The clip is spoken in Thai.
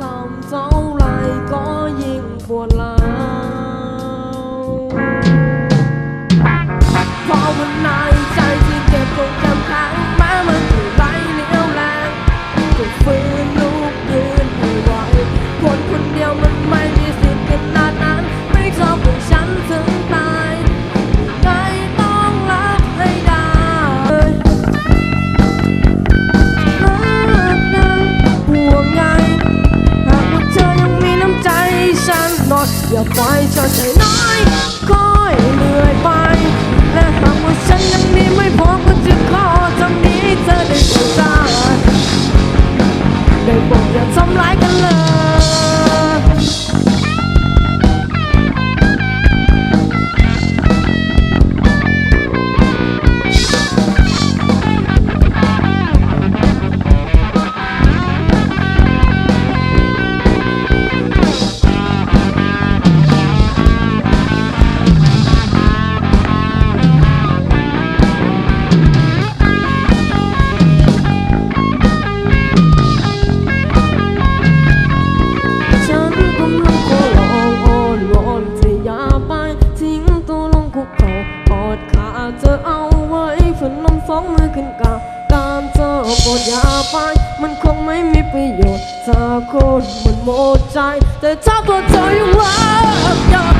ซ้ำเศร้าไรก็ยิ่งปวดร้า อย่าไปชอยใจน้อยคอยเรื่อยไป และหากว่าฉันยังมีไม่พอก็จะขอทำนี้เธอได้โปรดได้โปรดอย่าทำร้ายกันเลย ขึ้นกาการเจ้าโกรธอย่าไป มันคงไม่มีประโยชน์ถ้าคนมันหมดใจ แต่ถ้าโกรธเธออยู่แล้ว